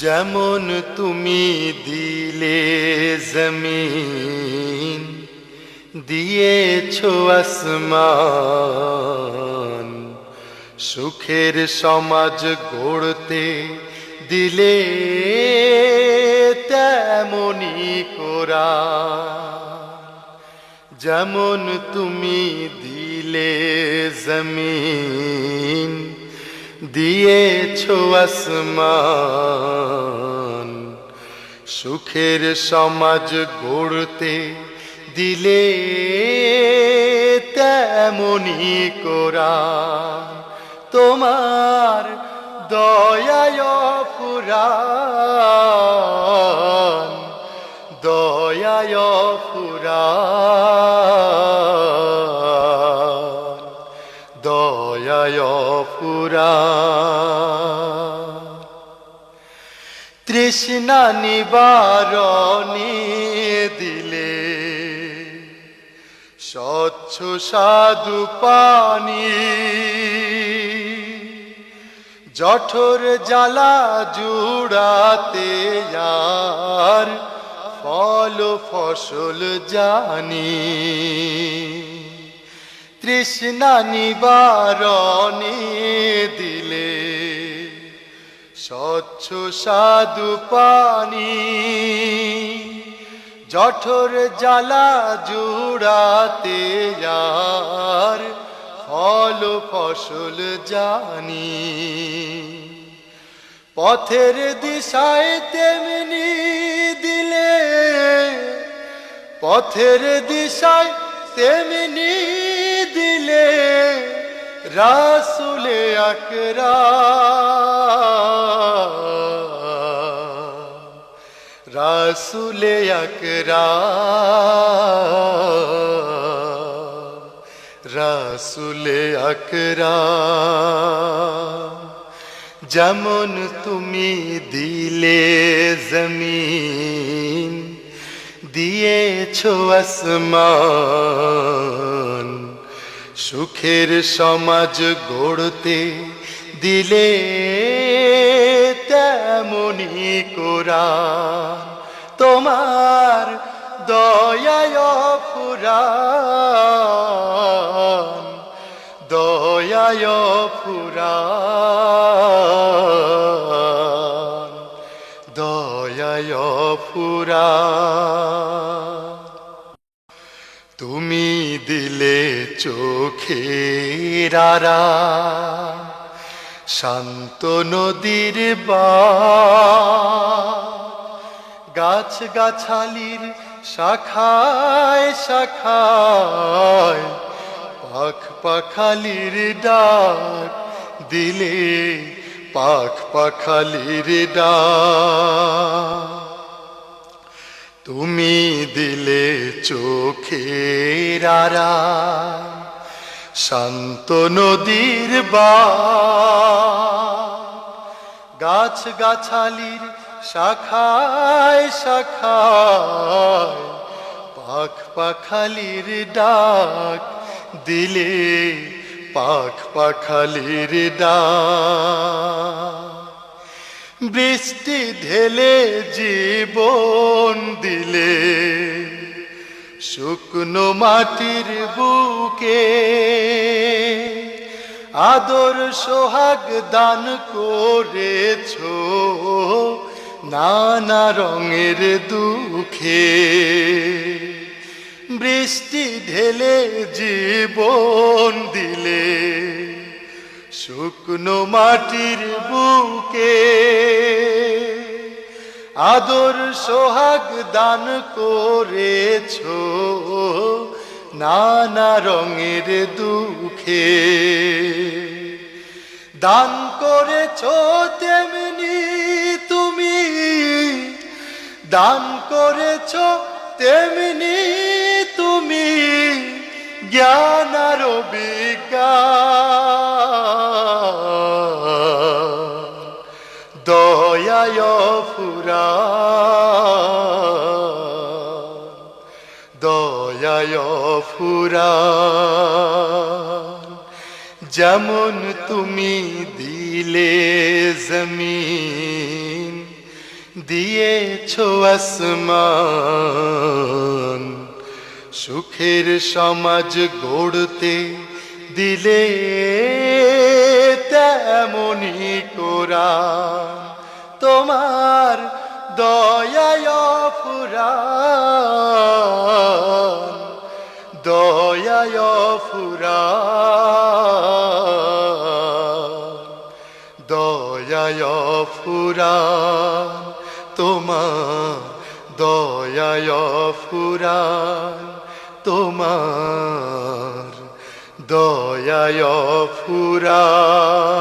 যেমন তুমি দিলে জমিন, দিয়েছ আসমান। সুখের সমাজ গড়তে দিলে তেমনি কোরা। যেমন তুমি দিলে জমিন দিয়েছ আসমান। সুখের সমাজ গড়তে দিলে তেমনি কোরা। তোমার দয়ায় পুরাণ দয়ায় পুরাণ তৃষ্ণা নিবারণে দিলে স্বচ্ছ সাধু পানি। জঠর জ্বালা জুড়াতে ফল ফসল জানি। তৃষ্ণা নিবারণে দিলে। স্বচ্ছ সাধু পানি, জঠর জ্বালা জুড়াতে আর ফল ফসল জানি। পথের দিশায় তেমনি দিলে, পথের দিশায় তেমনি দিলে রাসুলে আকরা রাসুলে আকরা রাসুলে আকরা যেমন তুমি দিলে জমিন দিয়েছ আসমান সুখের সমাজ গড়তে দিলে তেমনি কোরআন তোমার দয়ায় ফুরান দয়ায় ফুরান দয়ায় ফুরান দিলে চোখেরারা শান্ত নদীর বা। গাছ গাছালির শাখায় শাখায় পাখ পাখালির ডাক দিলে পাখ পাখালির ডাক। তুমি দিলে চোখের আরা শান্ত নদীর বা। গাছ গাছালির শাখায় শাখায় পাখ পাখালির ডাক দিলে পাখ পাখালির ডাক। বৃষ্টি ঢেলে জীবন দিলে, শুকনো মাটির বুকে আদর সোহাগ দান করেছ, নানা রঙের দুঃখে। বৃষ্টি ঢেলে জীবন দিলে শুকনো মাটির বুকে আদর সোহাগ দান করেছ, নানা রঙের দুঃখে। দান করেছ তেমনি তুমি, দান করেছ তেমনি তুমি, জ্ঞান আর বিজ্ঞান দয়ায় ফুরা। যেমন তুমি দিলে জমিন, দিয়েছ আসমান। সুখের সমাজ গড়তে দিলে তেমনি কোরা। তোমার দয়ায় ফুরান দয়ায় ফুরান তোমার দয়ায় ফুরান তোমার দয়ায় ফুরান